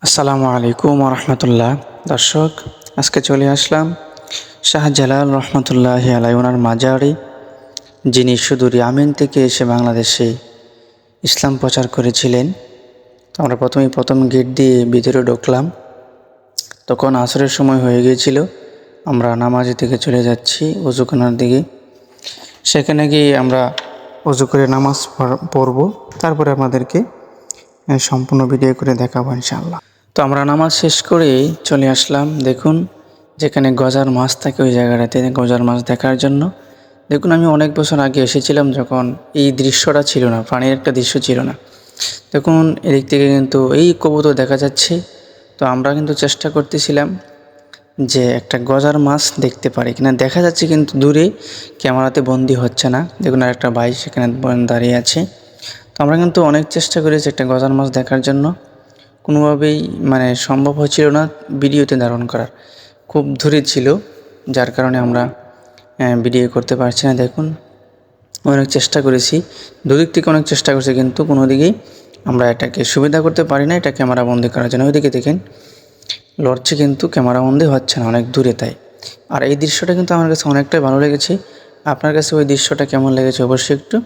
আসসালামু আলাইকুম রহমতুল্লাহ দর্শক, আজকে চলে আসলাম শাহ শাহজালাল রহমতুল্লাহ আলাই ওনার মাজারে, যিনি সুদূর ইয়ামেন থেকে এসে বাংলাদেশে ইসলাম প্রচার করেছিলেন। আমরা প্রথমেই প্রথম গেট দিয়ে ভিতরে ঢুকলাম। তখন আসরের সময় হয়ে গিয়েছিল, আমরা নামাজের থেকে চলে যাচ্ছি অজুখানার দিকে। সেখানে গিয়ে আমরা অজু করে নামাজ পড়- পড়ব। তারপরে আমাদেরকে সম্পূর্ণ ভিডিও করে দেখাবো ইনশাআল্লাহ। তো আমরা নামাজ শেষ করে চলে আসলাম। দেখুন, যেখানে গজার মাছ থাকে ওই জায়গাটাতে, গজার মাছ দেখার জন্য। দেখুন, আমি অনেক বছর আগে এসেছিলাম যখন এই দৃশ্যটা ছিল না প্রাণীর একটা দৃশ্য ছিল না। দেখুন, এদিক থেকে কিন্তু এই কবুতর দেখা যাচ্ছে। তো আমরা কিন্তু চেষ্টা করতেছিলাম যে একটা গজার মাছ দেখতে পারি কিনা। দেখা যাচ্ছে কিন্তু দূরে ক্যামেরাতে বন্দি হচ্ছে না। দেখুন, আর একটা ভাই সেখানে দাঁড়িয়ে আছে। তো আমরা কিন্তু অনেক চেষ্টা করেছি একটা গজার মাছ দেখার জন্য। কোনোভাবেই মানে সম্ভব হচ্ছিল না ভিডিওতে ধারণ করার। খুব দূরে ছিল, যার কারণে আমরা ভিডিও করতে পারছি না। দেখুন, অনেক চেষ্টা করেছি। দুদিক থেকে অনেক চেষ্টা করেছি, কিন্তু কোনো দিকেই আমরা এটাকে সুবিধা করতে পারি না, এটা ক্যামেরা বন্দি করার জন্য। ওইদিকে দেখেন, লড়ছে কিন্তু ক্যামেরা বন্দি হচ্ছে না, অনেক দূরে তাই। আর এই দৃশ্যটা কিন্তু আমার কাছে অনেকটাই ভালো লেগেছে। আপনার কাছে ওই দৃশ্যটা কেমন লেগেছে অবশ্যই একটু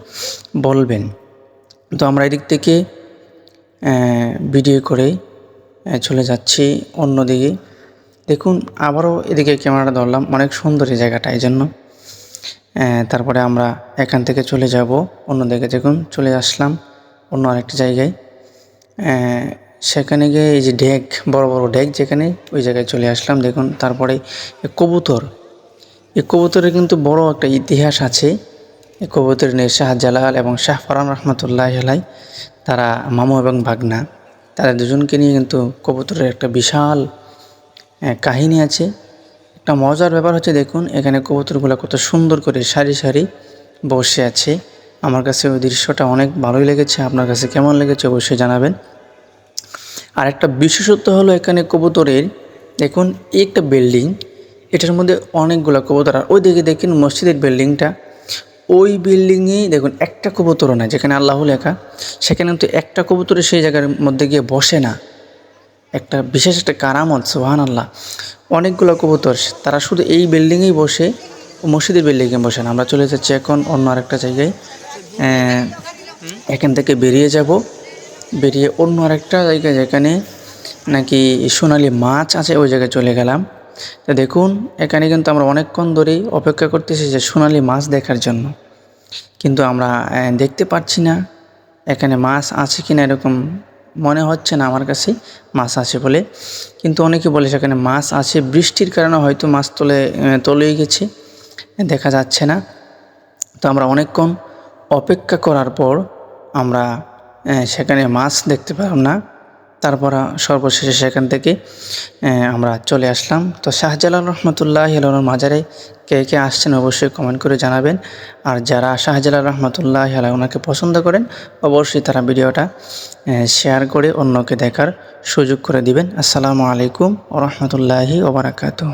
বলবেন। তো আমরা এদিক থেকে ভিডিও করে চলে যাচ্ছি অন্যদিকে দেখুন, আবারও এদিকে ক্যামেরাটা ধরলাম, অনেক সুন্দর এই জায়গাটা এই জন্য। তারপরে আমরা এখান থেকে চলে যাব অন্যদিকে দেখুন, চলে আসলাম অন্য আরেকটি জায়গায়। সেখানে গিয়ে এই যে ডেক বড় বড় ডেক যেখানে, ওই জায়গায় চলে আসলাম। দেখুন, তারপরে কবুতর এই কবুতরের কিন্তু বড় একটা ইতিহাস আছে। এই কবুতরের নিয়ে শাহজালাল এবং শাহ ফরান রহমতুল্লাহ আলাই, তারা মামু এবং বাগনা তারা দুজনকে নিয়ে কিন্তু কবুতরের একটা বিশাল কাহিনী আছে। একটা মজার ব্যাপার হচ্ছে দেখুন, এখানে কবুতরগুলো কত সুন্দর করে সারি সারি বসে আছে। আমার কাছে ওই দৃশ্যটা অনেক ভালোই লেগেছে, আপনার কাছে কেমন লেগেছে অবশ্যই জানাবেন। আর একটা বিশেষত্ব হলো এখানে কবুতরের, দেখুন, একটা বিল্ডিং, এটার মধ্যে অনেকগুলো কবুতর, আর ওই দিকে দেখুন মসজিদের বিল্ডিংটা ওই বিল্ডিংয়েই দেখুন একটা কবুতরও না যেখানে আল্লাহ লেখা, সেখানে কিন্তু একটা কবুতরে সেই জায়গার মধ্যে গিয়ে বসে না। একটা বিশেষ একটা কারামত সোহান আল্লাহ অনেকগুলো কবুতর, তারা শুধু এই বিল্ডিংয়েই বসে, মসজিদের বিল্ডিংয়ে বসে না। আমরা চলে যাচ্ছি এখন অন্য আরেকটা জায়গায়। এখান থেকে বেরিয়ে যাব। বেরিয়ে অন্য আরেকটা জায়গায়, যেখানে নাকি সোনালি মাছ আছে, ওই জায়গায় চলে গেলাম। তো দেখুন, এখানে কিন্তু আমরা অনেকক্ষণ ধরেই অপেক্ষা করতেছি যে সোনালি মাছ দেখার জন্য। কিন্তু আমরা দেখতে পাচ্ছি না এখানে মাছ আছে কিনা এরকম মনে হচ্ছে না আমার কাছে, মাছ আছে বলে। কিন্তু অনেকে বলে সেখানে মাছ আছে, বৃষ্টির কারণে হয়তো মাছ তলে তলেই গেছে দেখা যাচ্ছে না। তো আমরা অনেকক্ষণ অপেক্ষা করার পর আমরা সেখানে মাছ দেখতে পেলাম না। তারপর সর্বশেষে সেখান থেকে আমরা চলে আসলাম। তো শাহজালাল রহমতুল্লাহ আলোর মাজারে কে কে আসছেন অবশ্যই কমেন্ট করে জানাবেন। আর যারা শাহজালাল রহমতুল্লাহ আল্লাহ ওনাকে পছন্দ করেন, অবশ্যই তারা ভিডিওটা শেয়ার করে অন্যকে দেখার সুযোগ করে দিবেন। আসসালামু আলাইকুম রহমতুল্লাহি ওবরাকাতুহ